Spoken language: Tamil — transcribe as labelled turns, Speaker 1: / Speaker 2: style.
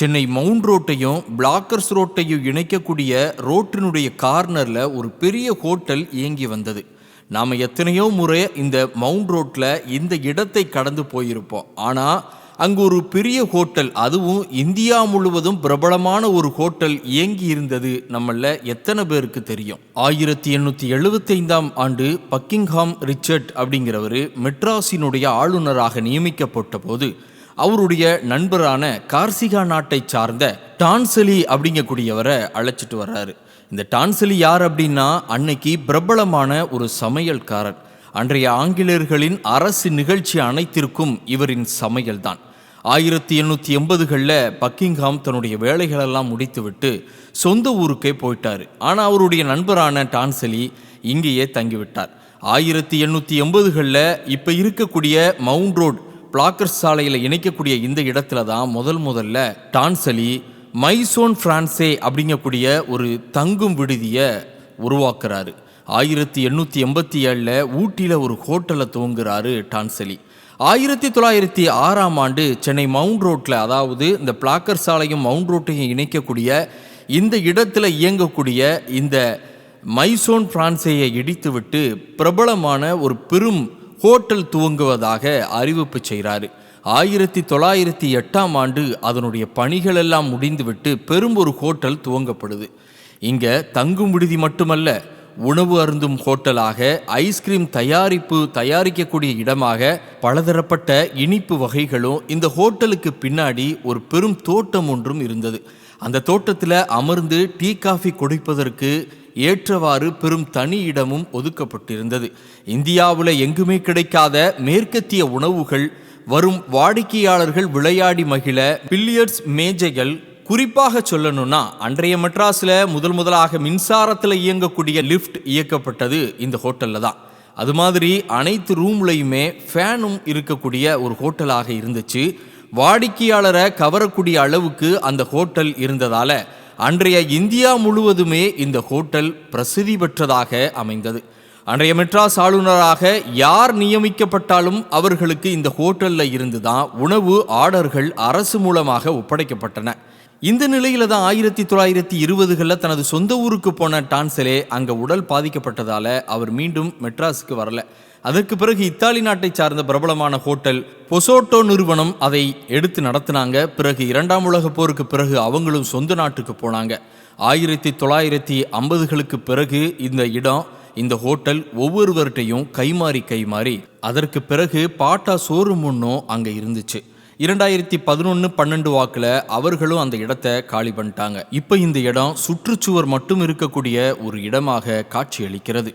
Speaker 1: சென்னை மவுண்ட் ரோட்டையும் பிளாக்கர்ஸ் ரோட்டையும் இணைக்கக்கூடிய ரோட்டினுடைய கார்னரில் ஒரு பெரிய ஹோட்டல் இயங்கி வந்தது. நாம் எத்தனையோ முறை இந்த மவுண்ட் ரோட்டில் இந்த இடத்தை கடந்து போயிருப்போம். ஆனால் அங்கு ஒரு பெரிய ஹோட்டல் அதுவும் இந்தியா முழுவதும் பிரபலமான ஒரு ஹோட்டல் இயங்கி இருந்தது நம்மள எத்தனை பேருக்கு தெரியும். ஆயிரத்தி எண்ணூற்றி எழுபத்தைந்தாம் ஆண்டு பக்கிங்ஹாம் ரிச்சர்ட் அப்படிங்கிறவர் மெட்ராஸினுடைய ஆளுநராக நியமிக்கப்பட்ட போது அவருடைய நண்பரான கார்சிகா நாட்டை சார்ந்த டான்சலி அப்படிங்கக்கூடியவரை அழைச்சிட்டு வர்றாரு. இந்த டான்சலி யார் அப்படின்னா அன்னைக்கு பிரபலமான ஒரு சமையல்காரர். அன்றைய ஆங்கிலேயர்களின் அரசு நிகழ்ச்சி அனைத்திற்கும் இவரின் சமையல்தான். ஆயிரத்தி எண்ணூற்றி எண்பதுகளில் பக்கிங்ஹாம் தன்னுடைய வேலைகளெல்லாம் முடித்துவிட்டு சொந்த ஊருக்கே போயிட்டார். ஆனால் அவருடைய நண்பரான டான்சலி இங்கேயே தங்கிவிட்டார். ஆயிரத்தி எண்ணூற்றி எண்பதுகளில் இப்போ இருக்கக்கூடிய மவுண்ட் ரோட் பிளாக்கர் சாலையில் இணைக்கக்கூடிய இந்த இடத்துல தான் முதல் முதல்ல டான்சலி மைசோன் பிரான்சே அப்படிங்கக்கூடிய ஒரு தங்கும் விடுதியை உருவாக்குறாரு. ஆயிரத்தி எண்ணூற்றி எண்பத்தி ஏழில் ஊட்டியில் ஒரு ஹோட்டலை துவங்குறாரு டான்சலி. ஆயிரத்தி தொள்ளாயிரத்தி ஆறாம் ஆண்டு சென்னை மவுண்ட் ரோட்டில் அதாவது இந்த பிளாக்கர் சாலையும் மவுண்ட் ரோட்டையும் இணைக்கக்கூடிய இந்த இடத்துல இயங்கக்கூடிய இந்த மைசோன் பிரான்சேயை இடித்துவிட்டு பிரபலமான ஒரு பெரும் ஹோட்டல் துவங்குவதாக அறிவிப்பு செய்கிறாரு. ஆயிரத்தி தொள்ளாயிரத்தி எட்டாம் ஆண்டு அதனுடைய பணிகள் எல்லாம் முடிந்துவிட்டு பெரும் ஒரு ஹோட்டல் துவங்கப்படுது. இங்கே தங்கும் விடுதி மட்டுமல்ல உணவு அருந்தும் ஹோட்டலாக ஐஸ்கிரீம் தயாரிப்பு தயாரிக்கக்கூடிய இடமாக பலதரப்பட்ட இனிப்பு வகைகளும் இந்த ஹோட்டலுக்கு பின்னாடி ஒரு பெரும் தோட்டம் ஒன்றும் இருந்தது. அந்த தோட்டத்தில் அமர்ந்து டீ காஃபி குடிப்பதற்கு ஏற்றவாறு பெரும் தனி இடமும் ஒதுக்கப்பட்டிருந்தது. இந்தியாவில் எங்குமே கிடைக்காத மேற்கத்திய உணவுகள் வரும் வாடிக்கையாளர்கள் விளையாடி மகிழ பில்லியர்ட்ஸ் மேஜைகள். குறிப்பாக சொல்லணும்னா அன்றைய மெட்ராஸில் முதல் முதலாக மின்சாரத்தில் இயங்கக்கூடிய லிஃப்ட் இயக்கப்பட்டது இந்த ஹோட்டலில் தான். அது மாதிரி அனைத்து ரூம்லையுமே ஃபேனும் இருக்கக்கூடிய ஒரு ஹோட்டலாக இருந்துச்சு. வாடிக்கையாளரை கவரக்கூடிய அளவுக்கு அந்த ஹோட்டல் இருந்ததால் அன்றைய இந்தியா முழுவதுமே இந்த ஹோட்டல் பிரசித்தி பெற்றதாக அமைந்தது. அன்றைய மெட்ராஸ் ஆளுநராக யார் நியமிக்கப்பட்டாலும் அவர்களுக்கு இந்த ஹோட்டலில் இருந்து தான் உணவு ஆர்டர்கள் அரசு மூலமாக ஒப்படைக்கப்பட்டன. இந்த நிலையில தான் ஆயிரத்தி தொள்ளாயிரத்தி இருபதுகளில் தனது சொந்த ஊருக்கு போன டான்சலே அங்கே உடல் பாதிக்கப்பட்டதால் அவர் மீண்டும் மெட்ராஸுக்கு வரல. அதற்கு பிறகு இத்தாலி நாட்டை சார்ந்த பிரபலமான ஹோட்டல் பொசோட்டோ நிறுவனம் அதை எடுத்து நடத்தினாங்க. பிறகு இரண்டாம் உலக போருக்கு பிறகு அவங்களும் சொந்த நாட்டுக்கு போனாங்க. ஆயிரத்தி தொள்ளாயிரத்தி ஐம்பதுகளுக்கு பிறகு இந்த இடம் இந்த ஹோட்டல் ஒவ்வொருவர்கிட்டையும் கைமாறி கைமாறி. அதற்கு பிறகு பாட்டா சோறு முன்னும் அங்கே இருந்துச்சு. இரண்டாயிரத்தி பதினொன்று பன்னெண்டு வாக்கில் அவர்களும் அந்த இடத்த காலி பண்ணிட்டாங்க. இப்போ இந்த இடம் சுற்றுச்சுவர் மட்டும் இருக்கக்கூடிய ஒரு இடமாக காட்சியளிக்கிறது.